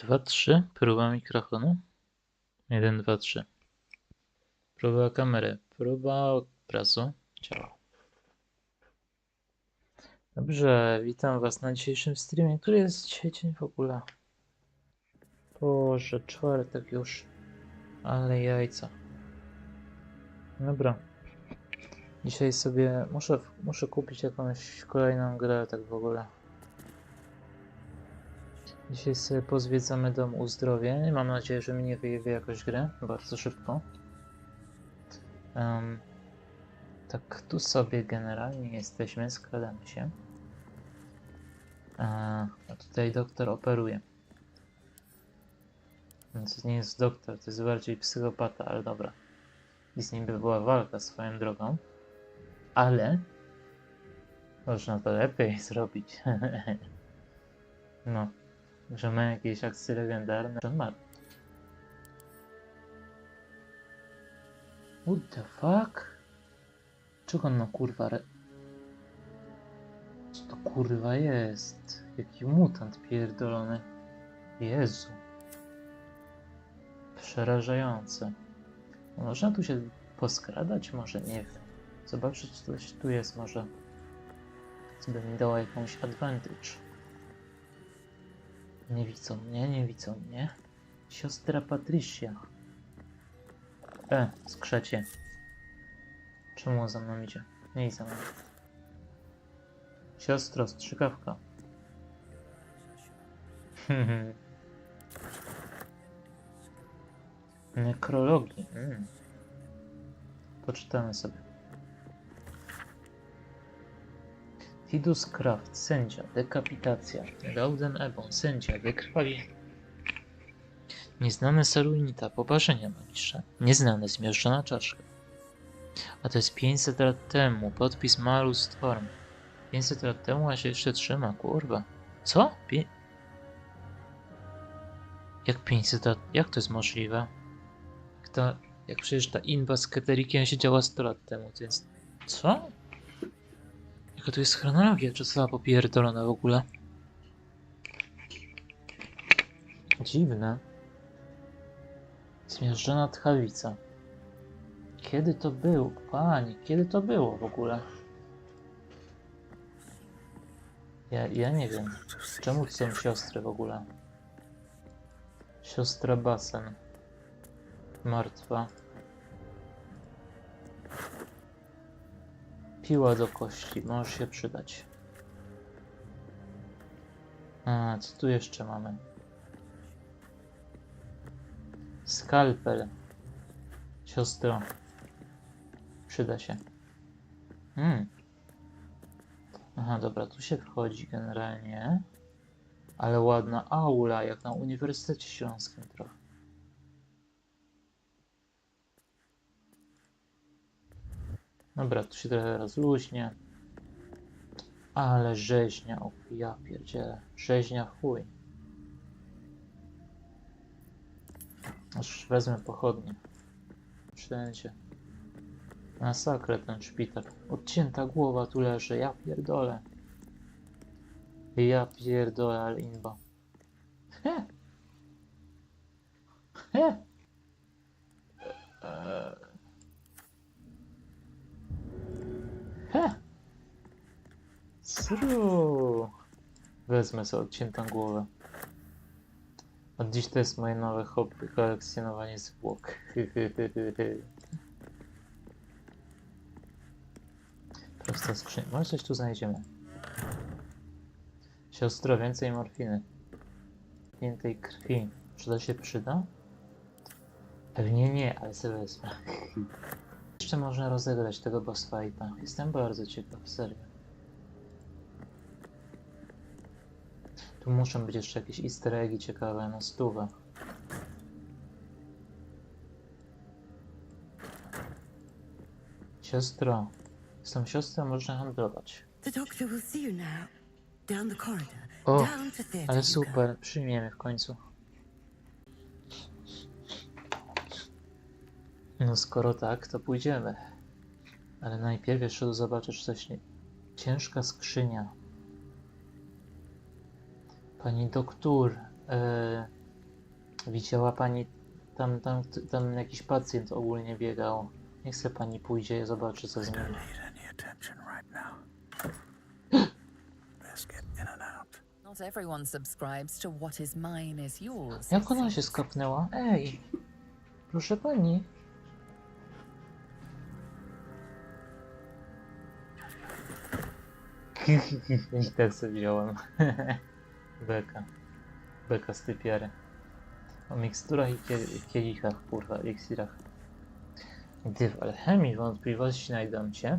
dwa, trzy. Próba mikrofonu. Jeden, dwa, trzy. Próba kamery. Próba obrazu. Ciała. Dobrze, witam was na dzisiejszym streamie. Który jest dzisiaj dzień w ogóle? Boże, czwartek już. Ale jajca. Dobra. Dzisiaj sobie muszę, muszę kupić jakąś kolejną grę, tak w ogóle. Dzisiaj sobie pozwiedzamy dom uzdrowień. Mam nadzieję, że mi nie wyjewie jakoś grę bardzo szybko. Em, tak, tu sobie generalnie jesteśmy, skradamy się. A, a tutaj doktor operuje. Więc nie jest doktor, to jest bardziej psychopata, ale dobra. I z nim by była walka swoją drogą. Ale można to lepiej zrobić. no, że ma jakieś akcje legendarne. Że ma. What the fuck? Czego on ma kurwa re... Co to kurwa jest? Jaki mutant pierdolony. Jezu. Przerażające. Można tu się poskradać? Może nie wiem. Zobaczyć, co tu jest, może. By mi dało jakąś advantage. Nie widzą mnie, nie widzą mnie. Siostra Patricia. E, skrzecie. Czemu za mną idzie? Nie idź za mną. Siostro, strzykawka. Nekrologii. Mm. Poczytamy sobie. Tidus Kraft, sędzia, dekapitacja. Rauden Ebon, sędzia, wykrwawienie. Nieznane Saruinita, poparzenia magiczne. Nieznane zmierzczona czaszka. A to jest 500 lat temu, podpis Malu Storm. 500 lat temu, a się jeszcze trzyma, kurwa. Co? Jak 500 lat? Jak to jest możliwe? Jak to... Jak przecież ta inba z Keterikiem siedziała 100 lat temu, więc... Co? Jaka tu jest chronologia czasowa popierdolona w ogóle? Dziwne. Zmiażdżona tchawica. Kiedy to było? Panie, kiedy to było w ogóle? Ja, ja nie wiem. Czemu są siostry w ogóle? Siostra Basen. Martwa. Piła do kości, może się przydać. A, co tu jeszcze mamy? Skalpel. Siostro. Przyda się. Hmm. Aha, dobra, tu się wchodzi generalnie. Ale ładna aula, jak na Uniwersytecie Śląskim trochę. Dobra, tu się trochę rozluźnie. Ale rzeźnia, o ja pierdzielę. Rzeźnia chuj. Aż wezmę pochodnie. Wszędzie. Masakrę ten szpital. Odcięta głowa tu leży, ja pierdolę. Ja pierdolę, ale inba. He. He. Eee. Wezmę sobie odciętą głowę. Od dziś to jest moje nowe hobby, kolekcjonowanie zwłok. Prosta skrzynia. Może coś tu znajdziemy. Siostro, więcej morfiny. Więcej krwi. Czy to się przyda? Pewnie nie, ale sobie wezmę. Jeszcze można rozegrać tego boss fighta. Jestem bardzo ciekaw, serio. Tu muszą być jeszcze jakieś easter eggi ciekawe na stówę. Siostro, z tą siostrą można handlować. O, ale super, przyjmiemy w końcu. No skoro tak, to pójdziemy. Ale najpierw jeszcze zobaczę, czy coś nie... Ciężka skrzynia. Pani doktor, e, Widziała pani, tam, tam, tam jakiś pacjent ogólnie biegał. Niech se pani pójdzie i zobaczy co z nim. Not everyone subscribes to what is mine is yours. Jak ona się skapnęła? Ej! Proszę pani. I tak sobie wziąłem. Beka. Beka z typiary. O miksturach i kie- kielichach, kurwa, eliksirach. Gdy w alchemii wątpliwości znajdą cię,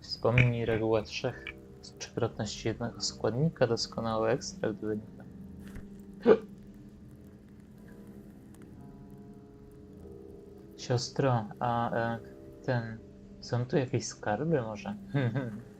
wspomnij regułę trzech z trzykrotności jednego składnika, doskonały ekstrakt wynika. Siostro, a e, ten. Są tu jakieś skarby może?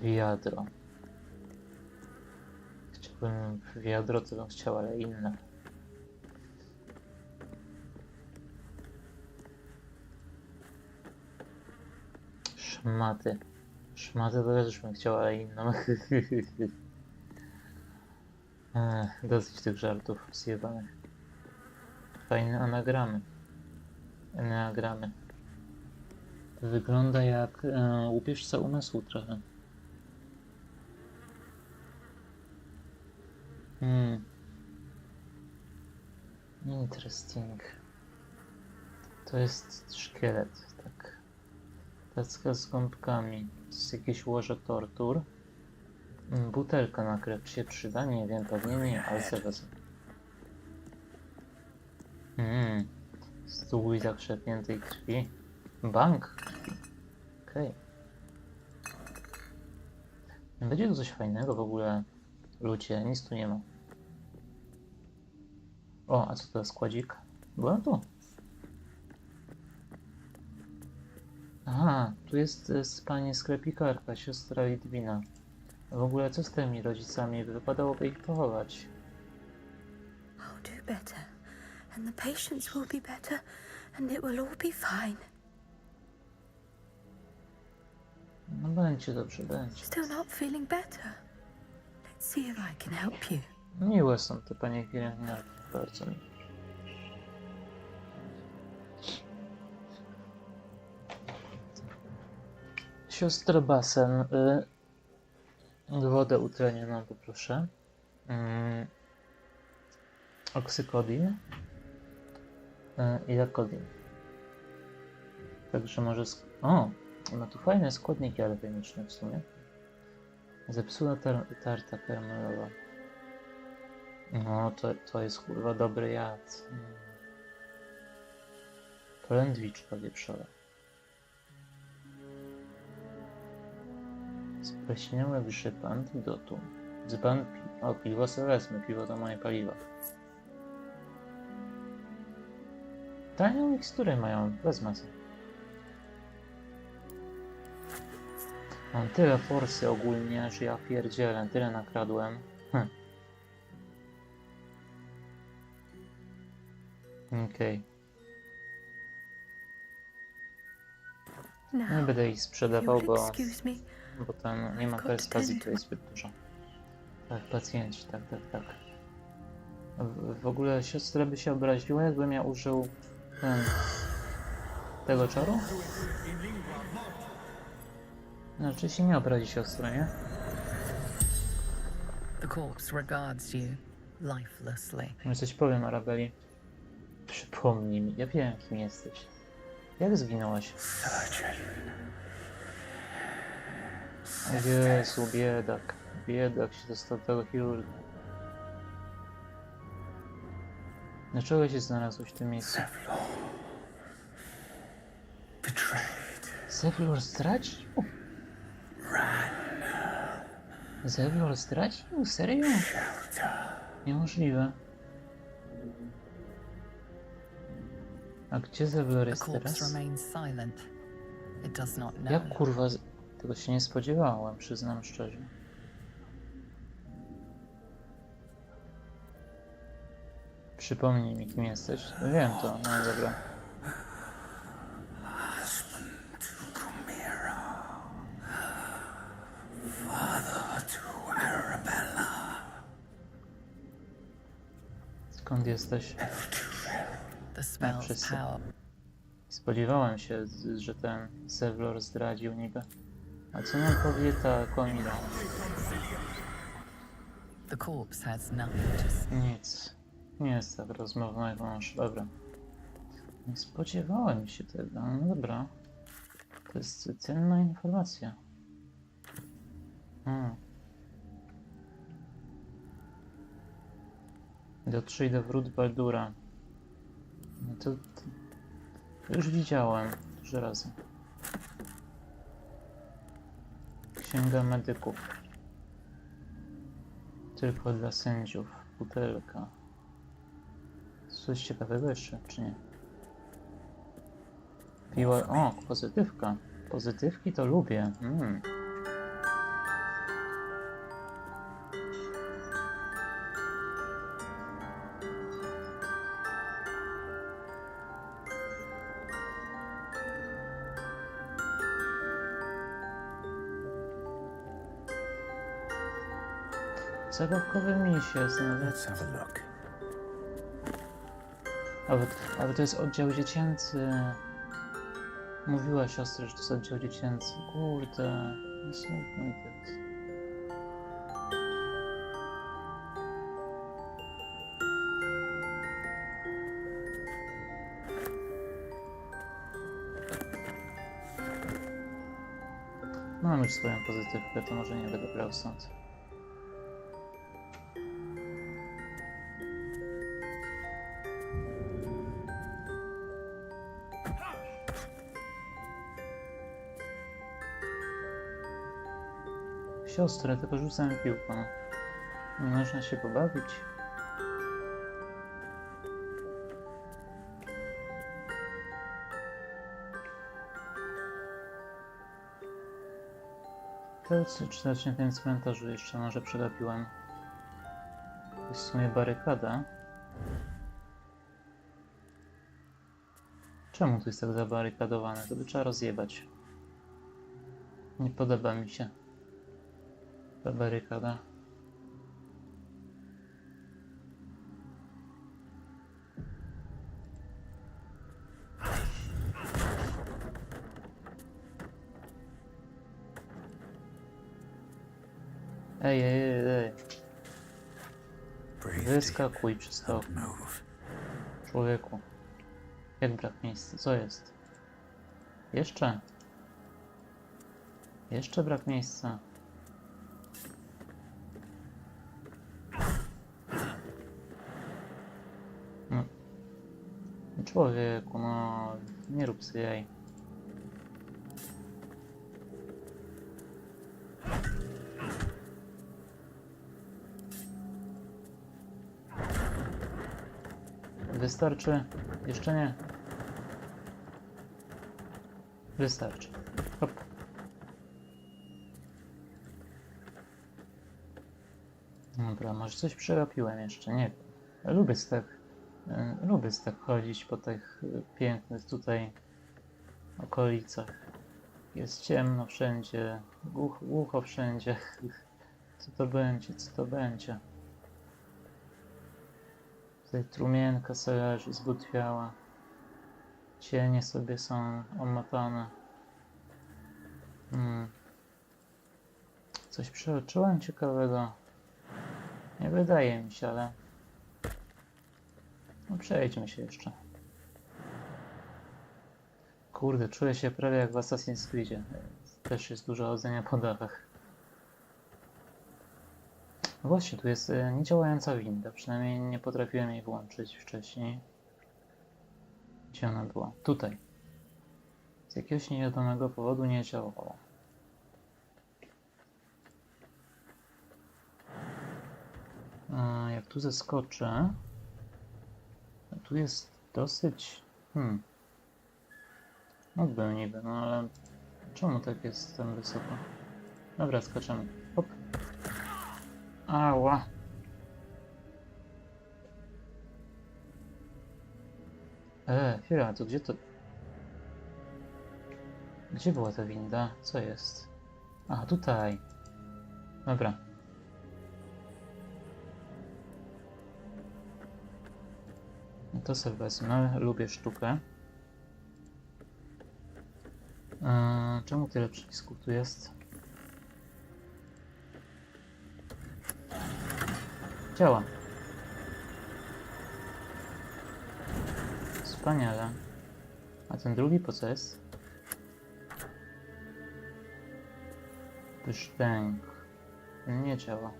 Wiadro. Chciałbym wiadro, to bym chciał, ale inne. Szmaty. Szmaty to też bym chciał, ale inną. Dosyć tych żartów zjebanych. Fajne anagramy. Eneagramy. Wygląda jak e, łupieżca umysłu trochę. Hmm. Interesting. To jest szkielet, tak. Tacka z gąbkami. To jest jakieś łoże tortur. Mm, Butelka na krew się przyda? Nie wiem, pewnie nie, ale sobie wezmę. Mm. Stół zakrzepniętej krwi. Bank. Okej. Będzie tu coś fajnego w ogóle. Ludzie, nic tu nie ma. O, a co to za składzik? Byłem tu. Aha, tu jest e, pani sklepikarka, siostra Litwina. W ogóle co z tymi rodzicami? Wypadałoby ich pochować. I'll do better. And the patients will be better. And it will all be fine. No będzie dobrze, będzie. Still not feeling better? See if I. Miłe są te panie pielęgniarki, bardzo mi. Siostra basen. Y, wodę utlenioną poproszę. Mm, oksykodin. Y, I lakodin. Także może... O! Ma tu fajne składniki alchemiczne w sumie. Zepsuła tar- tarta karmelowa. No, to, to jest kurwa dobry jad. Mm. Polędwiczka wieprzowa. Spleśniały grzyb antidotum. Dzban pi- O, piwo sobie wezmę. Piwo to moje paliwo. Tanią miksturę mają. Wezmę sobie. Mam tyle forsy ogólnie, że ja pierdzielę. Tyle nakradłem. Hm. Okej. Nie Now, będę ich sprzedawał, bo, bo tam nie ma perswazji ten. tutaj zbyt dużo. Tak, pacjenci, tak, tak, tak. W, w ogóle siostra by się obraziła, jakbym ja użył ten, tego czaru? Znaczy się nie obrazi siostra, nie? The corpse regards you lifelessly. No coś powiem Arabeli. Przypomnij mi, ja wiem kim jesteś. Jak zginęłaś? O Jezu, biedak. Biedak się dostał do tego chirurga. Dlaczego się znalazłeś w tym miejscu? Betrayed. Zewlor Zewlor zdradził? Serio? Niemożliwe. A gdzie Zewlor The jest teraz? Jak kurwa... Tego się nie spodziewałem, przyznam szczerze. Przypomnij mi, kim jesteś. Wiem to, no dobra. Jesteś? Wszyscy. Spodziewałem się, że ten Zevlor zdradził niby. A co nam powie ta Komila? Nic. Nie jest tak rozmowna jak mąż. Dobra. Nie spodziewałem się tego. No dobra. To jest cenna informacja. Hmm. Dotrzyj do wrót Baldura. No to, to, już widziałem dużo razy. Księga medyków. Tylko dla sędziów. Butelka. Coś ciekawego jeszcze, czy nie? Piła... O, pozytywka. Pozytywki to lubię. Mm. Zabawkowy miś jest nawet. Let's have a look. Ale, ale to jest oddział dziecięcy. Mówiła siostra, że to jest oddział dziecięcy. Kurde, nie smutno mi teraz. Mam już swoją pozytywkę, to może nie będę brał stąd. Siostrę, tylko rzucałem piłką. Można się pobawić. To co czytać na tym cmentarzu jeszcze może przegapiłem. To jest w sumie barykada. Czemu tu jest tak zabarykadowane? To by trzeba rozjebać. Nie podoba mi się ta barykada. Ej, ej, ej. Wyskakuj przez to, Don't move. człowieku. Jak brak miejsca? Co jest? Jeszcze? Jeszcze brak miejsca. Człowieku, no nie rób sobie jaj. Wystarczy? Jeszcze nie. Wystarczy. Hop. Dobra, może coś przegapiłem jeszcze, nie wiem. Lubię y, lubię tak chodzić po tych y, pięknych tutaj okolicach. Jest ciemno wszędzie, głucho, wszędzie. Co to będzie, co to będzie? Tutaj trumienka sobie zbutwiała. Cienie sobie są omotane. Hmm. Coś przeoczyłem ciekawego. Nie wydaje mi się, ale... No przejdźmy się jeszcze. Kurde, czuję się prawie jak w Assassin's Creedzie. Też jest dużo chodzenia po dachach. No Właśnie, tu jest e, niedziałająca winda. Przynajmniej nie potrafiłem jej włączyć wcześniej. Gdzie ona była? Tutaj. Z jakiegoś niewiadomego powodu nie działała. A jak tu zeskoczę, tu jest dosyć. Hmm. Mógłbym niby, no ale czemu tak jest tam wysoko? Dobra, skaczemy. Hop. Ała. E, chwila, to gdzie to... Gdzie była ta winda? Co jest? A, tutaj. Dobra. To sobie wezmę, lubię sztukę. Eee, czemu tyle przycisków tu jest? Działa. Wspaniale. A ten drugi po co jest? Nie działa.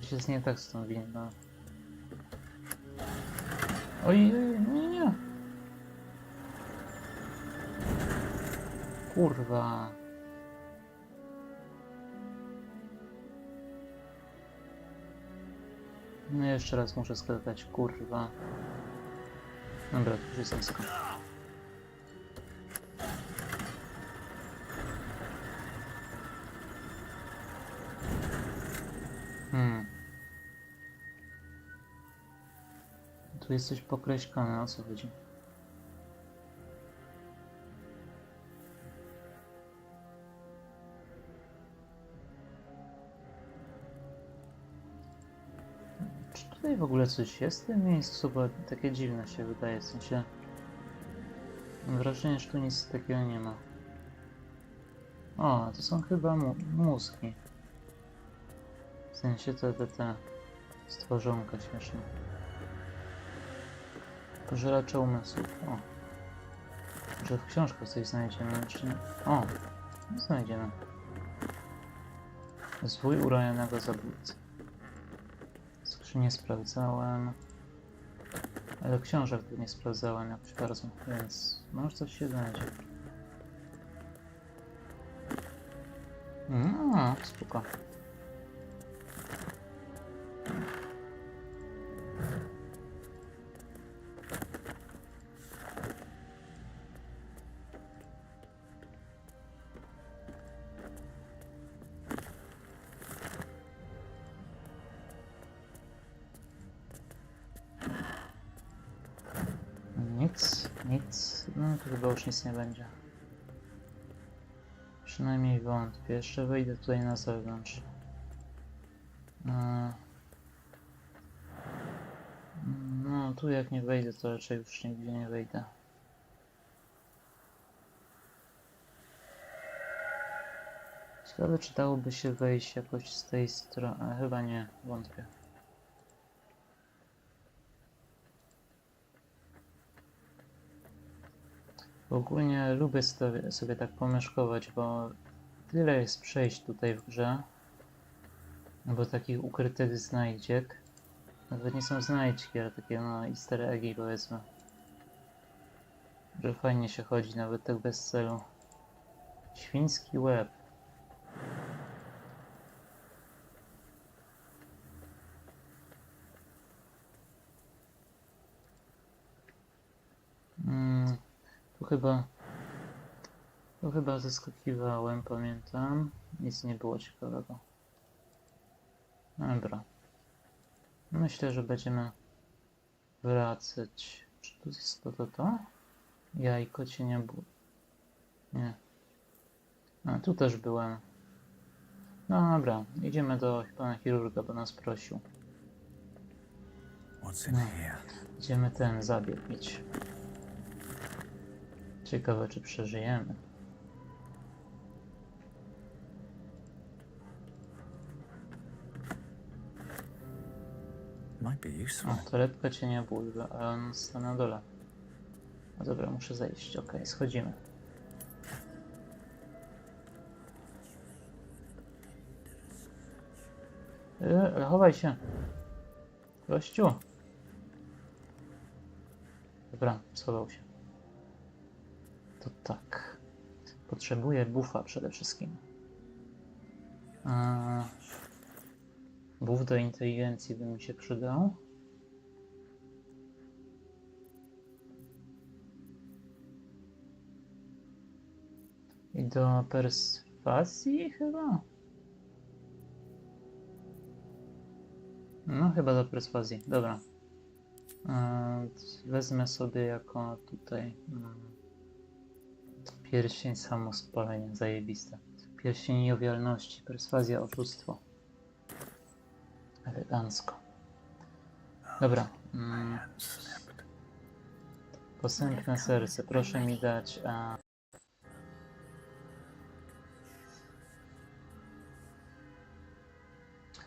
Coś jest nie tak z tą windą. Oj, nie, nie. Kurwa. No jeszcze raz muszę sklepać, kurwa. Dobra, to już jest nisko. Hmm. Tu jest coś pokreślone, o co chodzi? Czy tutaj w ogóle coś jest w tym miejscu? Bo takie dziwne się wydaje, w sensie... Mam wrażenie, że tu nic takiego nie ma. O, to są chyba mózgi. W sensie te, te, te stworzonka śmieszne. Pożeracze umysłów. O. Może w książkach coś znajdziemy, czy nie? O, znajdziemy. Zwój urojonego zabójcy. Skrzynię sprawdzałem. Ale książek nie sprawdzałem jakoś bardzo, więc może coś się znajdzie. No, spoko. Nic. No to chyba już nic nie będzie. Przynajmniej wątpię. Jeszcze wyjdę tutaj na zewnątrz. E, No, tu jak nie wejdę, to raczej już nigdzie nie wejdę. Ciekawe, czy dałoby się wejść jakoś z tej strony. Chyba nie, wątpię. Ogólnie lubię sobie, tak pomieszkować, bo tyle jest przejść tutaj w grze. Albo takich ukrytych znajdziek. Nawet nie są znajdźki, ale takie no easter eggi powiedzmy. Że fajnie się chodzi, nawet tak bez celu. Świński łeb. Chyba... Tu chyba zaskakiwałem, pamiętam. Nic nie było ciekawego. Dobra. Myślę, że będziemy wracać. Czy tu jest to, to, to? Jajko cienia ból. Nie. A, tu też byłem. No dobra, idziemy do pana chirurga, bo nas prosił. Here? Idziemy ten zabieg mieć. Ciekawe, czy przeżyjemy. O, torebka cienia ból, ale on jest na dole. No dobra, muszę zejść. Okej, schodzimy. Yy, chowaj się. Gościu. Dobra, schował się. To tak. Potrzebuję bufa przede wszystkim. Eee, Buf do inteligencji by mi się przydał. I do perswazji chyba? No chyba do perswazji, dobra. Wezmę sobie jako tutaj mm, pierścień samospalenia, zajebiste. Pierścień jowialności, perswazja, oszustwo. Elegancko. Dobra. Mm, posępne serce. Proszę mi dać. A...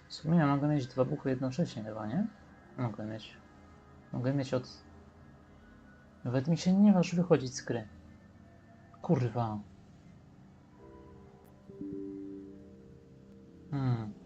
W sumie ja mogę mieć dwa buchy jednocześnie chyba, nie? Mogę mieć. Mogę mieć od... Nawet mi się nie waż wychodzić z gry. Kurwa. Hmm.